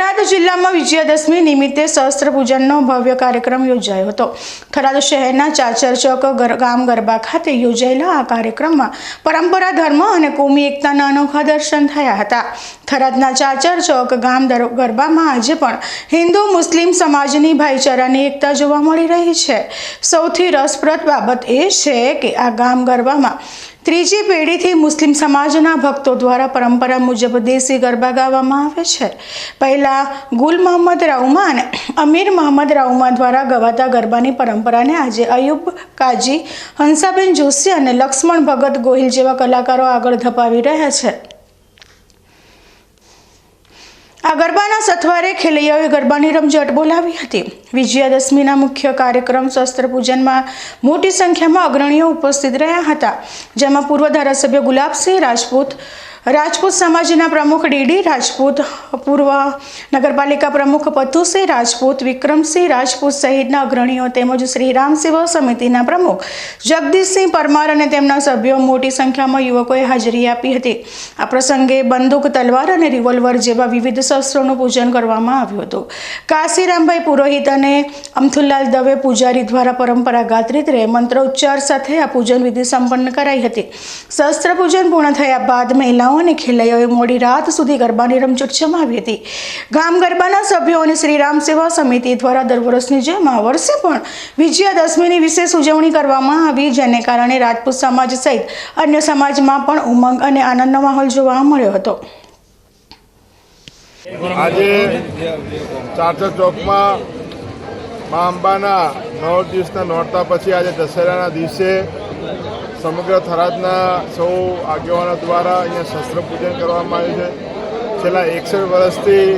થરાદ જિલ્લામાં વિજયાદશમી નિમિત્તે શસ્ત્ર પૂજનનો ભવ્ય કાર્યક્રમ યોજાયો હતો. થરાદ શહેરના ચાચર ચોક ગામ ગરબા ખાતે યોજાયેલા આ કાર્યક્રમમાં પરંપરા, ધર્મ અને કોમી એકતાના અનોખા દર્શન થયા હતા. થરાદના ચાચર ચોક ગામ ગરબામાં આજે પણ હિન્દુ, મુસ્લિમ સમાજની ભાઈચારાની એકતા જોવા મળી રહી છે. સૌથી રસપ્રદ બાબત એ છે કે આ ગામ ગરબામાં ત્રીજી પેઢીથી મુસ્લિમ સમાજના ભક્તો દ્વારા પરંપરા મુજબ દેશી ગરબા ગાવામાં આવે છે. પહેલાં ગુલ મોહમ્મદ રાઉમા અને અમીર મોહમ્મદ રાઉમા દ્વારા ગવાતા ગરબાની પરંપરાને આજે અયુબ કાજી, હંસાબેન જોશી અને લક્ષ્મણ ભગત ગોહિલ જેવા કલાકારો આગળ ધપાવી રહ્યા છે. આ ગરબાના સથવારે ખેલૈયાઓએ ગરબાની રમઝટ બોલાવી હતી. વિજયાદશમીના મુખ્ય કાર્યક્રમ શસ્ત્ર પૂજનમાં મોટી સંખ્યામાં અગ્રણીઓ ઉપસ્થિત રહ્યા હતા, જેમાં પૂર્વ ધારાસભ્ય ગુલાબસિંહ રાજપૂત રાજપૂત સમાજના પ્રમુખ ડીડી, રાજપૂત પૂર્વ નગરપાલિકા પ્રમુખ પથુસિંહ રાજપૂત વિક્રમસિંહ, રાજપૂત સહિતના અગ્રણીઓ તેમજ શ્રી રામ સમિતિના પ્રમુખ જગદીશસિંહ પરમાર અને તેમના સભ્યો મોટી સંખ્યામાં યુવકોએ હાજરી આપી હતી. આ પ્રસંગે બંદૂક, તલવાર અને રિવોલ્વર જેવા વિવિધ શસ્ત્રોનું પૂજન કરવામાં આવ્યું હતું. કાશીરામભાઈ પુરોહિત અને અમથુલ્લાલ દવે પૂજારી દ્વારા પરંપરાગત રીતે મંત્રોચ્ચાર સાથે આ પૂજન વિધિ સંપન્ન કરાઈ હતી. શસ્ત્ર પૂજન પૂર્ણ થયા બાદ મહિલાઓ અને ખેલૈયાઓએ મોડી રાત સુધી ગરબાની રમઝટ જમાવી હતી. ગામ ગરબાના સભ્યો અને શ્રી રામ સેવા સમિતિ દ્વારા દર વર્ષની જેમ આ વર્ષે પણ વિજયાદશમીની વિશેષ ઉજવણી કરવામાં આવી, જેને કારણે રાજપૂત સમાજ સહિત અન્ય સમાજમાં પણ ઉમંગ અને આનંદનો માહોલ જોવા મળ્યો હતો. આજે ચાર્ટર ચોકમાં મા અંબાના નવ દિવસના નોરતા પછી આજે દશેરાના દિવસે સમગ્ર થરાદના સૌ આગેવાનો દ્વારા અહીંયા શસ્ત્ર પૂજન કરવામાં આવ્યું છે. છેલ્લા એકસઠ વર્ષથી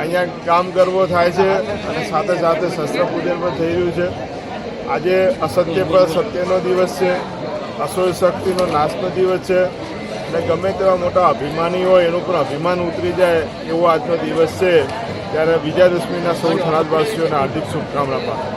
અહીંયા કામ ગરબો થાય છે અને સાથે સાથે શસ્ત્ર પૂજન પણ થઈ રહ્યું છે. આજે અસત્ય પર સત્યનો દિવસ છે અસોય શક્તિનો નાશનો દિવસ છે. અને ગમે તેવા મોટા અભિમાની હોય, એનું પણ અભિમાન ઉતરી જાય એવો આજનો દિવસ છે. ત્યારે વિજયાદશમીના સૌ થરાદવાસીઓને હાર્દિક શુભકામના પાઠવું